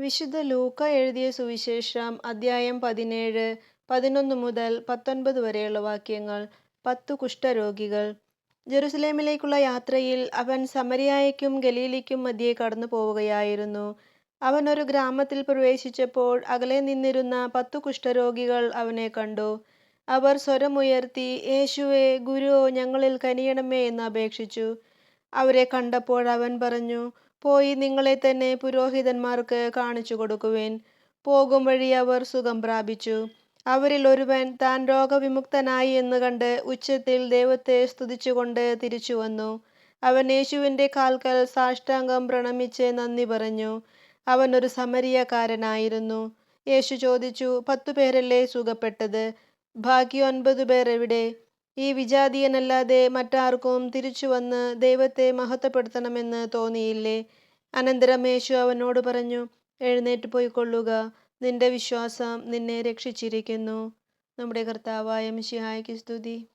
വിശുദ്ധ ലൂക്ക എഴുതിയ സുവിശേഷം അദ്ധ്യായം പതിനേഴ് പതിനൊന്ന് മുതൽ പത്തൊൻപത് വരെയുള്ള വാക്യങ്ങൾ പത്തു കുഷ്ഠരോഗികൾ. ജെറുസലേമിലേക്കുള്ള യാത്രയിൽ അവൻ സമരിയായ്ക്കും ഗലീലിക്കും മധ്യേ കടന്നു പോവുകയായിരുന്നു. അവൻ ഒരു ഗ്രാമത്തിൽ പ്രവേശിച്ചപ്പോൾ അകലെ നിന്നിരുന്ന പത്തു കുഷ്ഠരോഗികൾ അവനെ കണ്ടു. അവർ സ്വരമുയർത്തി യേശുവേ ഗുരുവോ ഞങ്ങളിൽ കനിയണമേ എന്ന് അപേക്ഷിച്ചു. അവരെ കണ്ടപ്പോൾ അവൻ പറഞ്ഞു പോയി നിങ്ങളെ തന്നെ പുരോഹിതന്മാർക്ക് കാണിച്ചു കൊടുക്കുവേൻ. പോകും വഴി അവർ സുഖം പ്രാപിച്ചു. അവരിൽ ഒരുവൻ താൻ രോഗവിമുക്തനായി എന്ന് കണ്ട് ഉച്ചത്തിൽ ദൈവത്തെ സ്തുതിച്ചുകൊണ്ട് തിരിച്ചു വന്നു. അവൻ യേശുവിന്റെ കാൽക്കൽ സാഷ്ടാംഗം പ്രണമിച്ച് നന്ദി പറഞ്ഞു. അവൻ ഒരു സമരിയക്കാരനായിരുന്നു. യേശു ചോദിച്ചു പത്തു പേരല്ലേ സുഖപ്പെട്ടത്? ബാക്കി ഒൻപത് പേരെവിടെ ഈ വിജാതീയനല്ലാതെ മറ്റാർക്കും തിരിച്ചു വന്ന് ദൈവത്തെ മഹത്വപ്പെടുത്തണമെന്ന് തോന്നിയില്ലേ? അനന്തരം യേശു അവനോട് പറഞ്ഞു എഴുന്നേറ്റ് പോയിക്കൊള്ളുക. നിന്റെ വിശ്വാസം നിന്നെ രക്ഷിച്ചിരിക്കുന്നു. നമ്മുടെ കർത്താവായ മിശിഹായ്ക്ക് സ്തുതി.